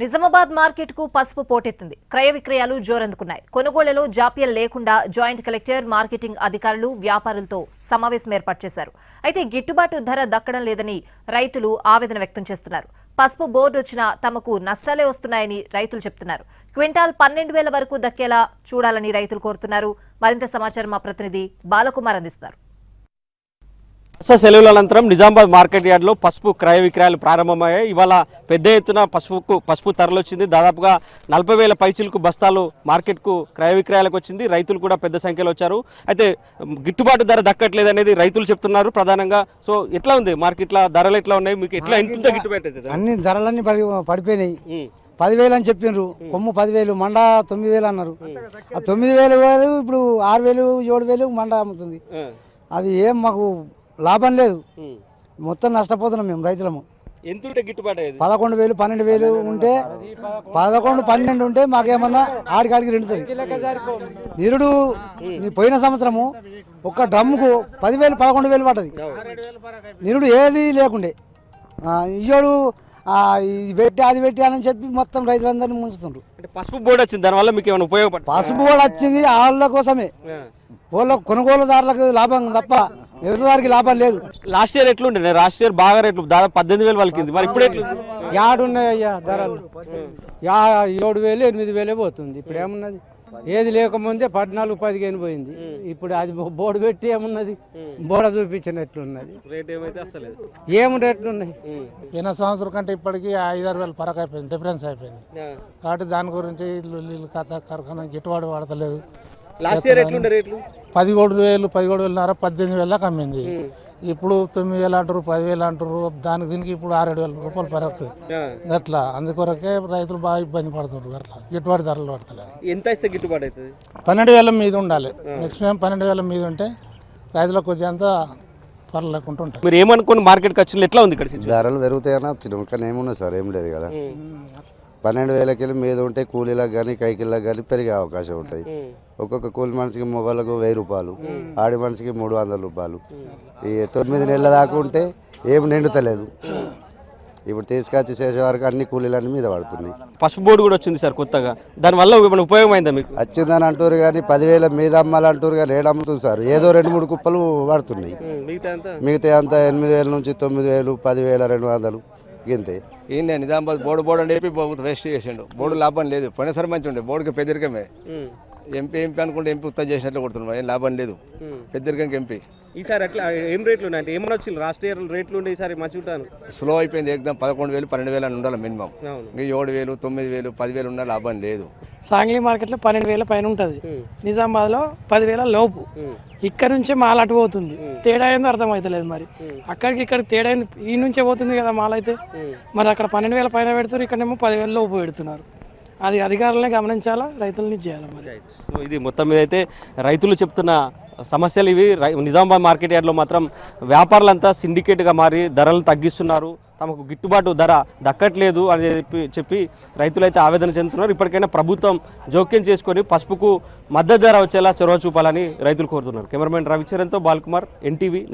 నిజామాబాద్ మార్కెట్కు పసుపు పోటెత్తింది. క్రయ విక్రయాలు జోరందుకున్నాయి. కొనుగోళ్ళలో జాప్యం లేకుండా జాయింట్ కలెక్టర్ మార్కెటింగ్ అధికారులు వ్యాపారులతో సమావేశం ఏర్పాటు చేశారు. అయితే గిట్టుబాటు ధర దక్కడం లేదని రైతులు ఆవేదన వ్యక్తం చేస్తున్నారు. పసుపు బోర్డు వచ్చినా తమకు నష్టాలే వస్తున్నాయని రైతులు చెప్తున్నారు. క్వింటాల్ పన్నెండు వేల వరకు దక్కేలా చూడాలని రైతులు కోరుతున్నారు. మరింత సమాచారం మా ప్రతినిధి బాలకుమార్ అందిస్తారు. వరుస సెలవుల అనంతరం నిజామాబాద్ మార్కెట్ యార్డ్లో పసుపు క్రయ విక్రయాలు ప్రారంభమయ్యాయి. ఇవాళ పెద్ద ఎత్తున పసుపుకు పసుపు తరలి వచ్చింది దాదాపుగా నలభై వేల పైచిలకు బస్తాలు మార్కెట్కు క్రయ విక్రయాలకు వచ్చింది. రైతులు కూడా పెద్ద సంఖ్యలో వచ్చారు. అయితే గిట్టుబాటు ధర దక్కట్లేదు అనేది రైతులు చెప్తున్నారు ప్రధానంగా. సో ఎట్లా ఉంది? మార్కెట్లో ధరలు ఎట్లా ఉన్నాయి? మీకు ఎట్లా ఎంత గిట్టుబాటు? అన్ని ధరలన్నీ పడి పడిపోయినాయి. పదివేలు అని చెప్పిండ్రు కొమ్ము పదివేలు మండ తొమ్మిది వేలు అన్నారు. ఆ తొమ్మిది వేలు ఇప్పుడు ఆరు వేలు ఏడు వేలు మండ అమ్ముతుంది. అది ఏం మాకు లాభం లేదు. మొత్తం నష్టపోతున్నాం మేము రైతులము. ఎంత ఉంటే గిట్టుబాటు అయ్యేది? పదకొండు వేలు పన్నెండు వేలు ఉంటే పదకొండు పన్నెండు ఉంటే మాకేమన్నా ఆడికాడికి రెండుతుంది నిరుడు నీ పోయిన సంవత్సరము ఒక్క డ్రమ్ముకు పదివేలు పదకొండు వేలు పడ్డది. నిరుడు ఏది లేకుండే. ఆ, ఇయ్యోడు ఆ, ఇది పెట్టి అది పెట్టి అని చెప్పి మొత్తం రైతులందరినీ ముంచుతుండ్రు. అంటే పసుపు బోర్డు వచ్చింది దానివల్ల మీకు ఏమైనా ఉపయోగపడుతుంది పసుపు కూడా వచ్చింది వాళ్ళ కోసమే. వాళ్ళ కొనుగోలుదారులకు లాభం తప్ప వ్యవసాయదారికి లాభం లేదు. లాస్ట్ ఇయర్ ఎట్లుండే? లాస్ట్ ఇయర్ బాగా రేట్లు దాదాపు పద్దెనిమిది వేలు వాళ్ళకి మరి ఇప్పుడు ఎట్లు యాడున్నాయ్యా ధరలు? యా ఏడు వేలు ఎనిమిది వేలే పోతుంది. ఇప్పుడు ఏమున్నది? ఏది లేకముందే పద్నాలుగు పదిహేను పోయింది. ఇప్పుడు అది బోర్డు పెట్టి ఏమున్నది? బోడ చూపించినట్లున్నది రేట్ ఏమైతే వస్తలేదు ఏం రేట్లు ఉన్నాయి పోయిన సంవత్సరం కంటే ఇప్పటికీ ఐదారు వేలు పరకు అయిపోయింది డిఫరెన్స్ అయిపోయింది. కాబట్టి దాని గురించి ఇల్లు ఇల్లు కథ కరకన గిట్టుబాటు పడతలేదు. లాస్ట్ ఇయర్ ఎట్లుండే రేట్లు? పదిహేడు వేలు పదిహేడు వేలున్నర పద్దెనిమిది వేలకు అమ్మింది. ఇప్పుడు తొమ్మిది వేలు అంటారు పదివేలు అంటారు దానికి దీనికి ఇప్పుడు ఆరేడు వేల రూపాయలు పరకు అట్లా అందుకొరకే రైతులు బాగా ఇబ్బంది పడుతుంటారు అట్లా గిట్టుబాటు ధరలు పడతలేదు. ఎంత ఇస్తే గిట్టుబాటు అవుతుంది? పన్నెండు వేల మీద ఉండాలి. నెక్స్ట్ పన్నెండు వేల మీద ఉంటే రైతులకు కొద్దిగా అంతా పర్లేకుండా ఉంటాయి మీరు ఏమనుకోని మార్కెట్కి వచ్చిన ఎట్లా ఉంది ఇక్కడ? ధరలు పెరుగుతాయని వచ్చినాం కానీ ఏమున్నది సార్ ఏం లేదు కదా. పన్నెండు వేలకి వెళ్ళి మీద ఉంటే కూలీలకు కానీ కైకిళ్ళకి కానీ పెరిగే అవకాశం ఉంటుంది ఒక్కొక్క కూలి మనిషికి మొగలకు వెయ్యి రూపాయలు ఆడి మనిషికి మూడు వందల రూపాయలు. ఈ తొమ్మిది నెలల దాకా ఉంటే ఏం నిండుతలేదు. ఇప్పుడు తీసుకొచ్చి చేసే వరకు అన్ని కూలీలన్నీ మీద పడుతున్నాయి. పసుపు బోర్డు కూడా వచ్చింది సార్ కొత్తగా. దానివల్ల ఏమైనా ఉపయోగమైందా మీకు? వచ్చిందని అంటారు కానీ పదివేల మీద అమ్మాలంటారు కానీ ఏడు అమ్ముతుంది సార్. ఏదో రెండు మూడు కుప్పలు పడుతున్నాయి. మిగతా అంతా ఎనిమిది వేల నుంచి తొమ్మిది వేలు పదివేల రెండు వందలు. ఇంతే. ఈయన నిజామాబాద్ బోర్డు బోర్డు అని చెప్పి బోర్డు వేస్ట్ చేసిండు. బోర్డు లాభం లేదు. పోయినసారి మంచి ఉండే బోర్డుకి పెద్దరికమే ఎంపీ ఎంపీ అనుకుంటే ఎంపీ ఉత్తరం చేసినట్లు కొడుతున్నాం. ఏం లాభం లేదు. పెద్దరికంకి ఎంపీ. ఈసారి అట్లా ఏం రేట్లు ఉన్నాయి అంటే? ఏమన్నా వచ్చింది? లాస్ట్ ఇయర్ రేట్లు ఉండే ఈసారి మంచిగా ఉంటాను స్లో అయిపోయింది ఏకదం పదకొండు వేలు పన్నెండు వేలు అని ఉండాలి మినిమం. ఇంకా ఏడు వేలు తొమ్మిది వేలు పదివేలు ఉన్నా లాభం లేదు. సాంగ్లీ మార్కెట్లో పన్నెండు వేల పైన ఉంటుంది. నిజామాబాద్లో పదివేల లోపు. ఇక్కడ నుంచే మాల్ అటు పోతుంది. తేడా ఏందో అర్థమవుతలేదు మరి. అక్కడికి ఇక్కడికి తేడా ఏంది? ఈ నుంచే పోతుంది కదా మాల్ అయితే. మరి అక్కడ పన్నెండు వేల పైన పెడుతున్నారు ఇక్కడేమో పదివేల లోపు పెడుతున్నారు. అది అధికారులనే గమనించాలా? రైతులని చేయాలి మరి? సో ఇది మొత్తం మీద అయితే రైతులు చెప్తున్న సమస్యలు ఇవి. రై- నిజామాబాద్ మార్కెట్ యార్డ్లో మాత్రం వ్యాపారులంతా సిండికేట్గా మారి ధరలు తగ్గిస్తున్నారు. తమకు గిట్టుబాటు ధర దక్కట్లేదు అని చెప్పి చెప్పి రైతులైతే ఆవేదన చెందుతున్నారు. ఇప్పటికైనా ప్రభుత్వం జోక్యం చేసుకొని పసుపుకు మద్దతు ధర వచ్చేలా చొరవ చూపాలని రైతులు కోరుతున్నారు. Cameraman రవిచరణ్తో Balkumar NTV